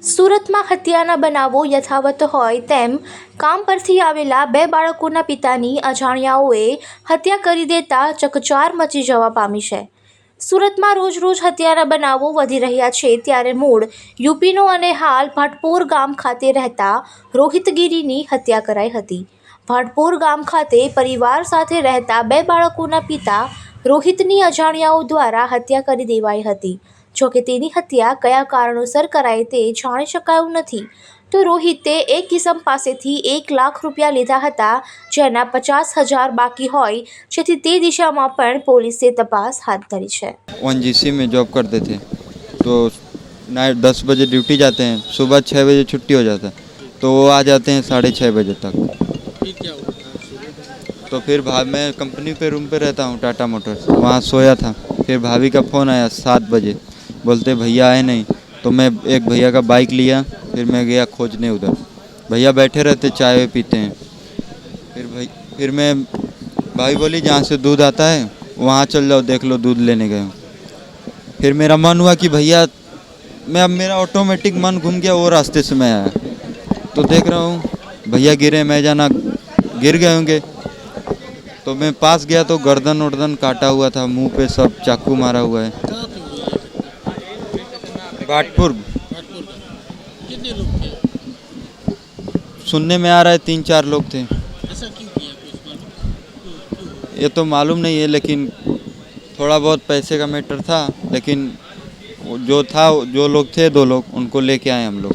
સુરતમાં હત્યાના બનાવો યથાવત હોય તેમ કામ પરથી આવેલા બે બાળકોના પિતાની અજાણ્યાઓએ હત્યા કરી દેતા ચકચાર મચી જવા પામી છે. સુરતમાં રોજ રોજ હત્યાના બનાવો વધી રહ્યા છે ત્યારે મૂળ યુપીનો અને હાલ ભાટપોર ગામ ખાતે રહેતા રોહિતગીરીની હત્યા કરાઈ હતી. ભાટપોર ગામ ખાતે પરિવાર સાથે રહેતા બે બાળકોના પિતા રોહિતની અજાણ્યાઓ દ્વારા હત્યા કરી દેવાઈ હતી. જોકે તેની હત્યા કયા કારણોસર કરાઈ તે જાણી શકાયું નથી તો રોહિતે એક કિસમ પાસેથી એક લાખ રૂપિયા લીધા હતા જેના પચાસ હજાર બાકી હોય જેથી તે દિશામાં પણ પોલીસે તપાસ હાથ ધરી છે वन में जॉब करते थे तो नाइट दस बजे ड्यूटी जाते हैं सुबह छः बजे छुट्टी हो जाता है तो वो आ जाते हैं साढ़े छः बजे तक फिर क्या हुआ तो फिर भा मैं कंपनी पे रूम पे रहता हूँ टाटा मोटर्स वहाँ सोया था फिर भाभी का फ़ोन आया सात बजे बोलते, भैया आए नहीं। तो मैं एक भैया का बाइक लिया, फिर मैं गया खोजने उधर। भैया बैठे रहते, चाय पीते हैं। फिर भाई, फिर मैं भाई बोली, जहाँ से दूध आता है, वहाँ चल जाओ, देख लो, दूध लेने गए फिर मेरा मन हुआ कि भैया, मैं अब मेरा ऑटोमेटिक मन घूम गया, वो रास्ते से मैं आया। तो देख रहा हूँ, भैया गिरे, मैं जाना गिर गए होंगे। तो मैं पास गया तो गर्दन उर्दन काटा हुआ था, मुँह पे सब चाकू मारा हुआ है। भाटपुर कितने लोग थे? सुनने में आ रहा है तीन चार लोग थे। ऐसा क्यों किया? ये तो मालूम नहीं है लेकिन थोड़ा बहुत पैसे का मैटर था लेकिन जो था जो लोग थे दो लोग उनको लेके आए हम लोग।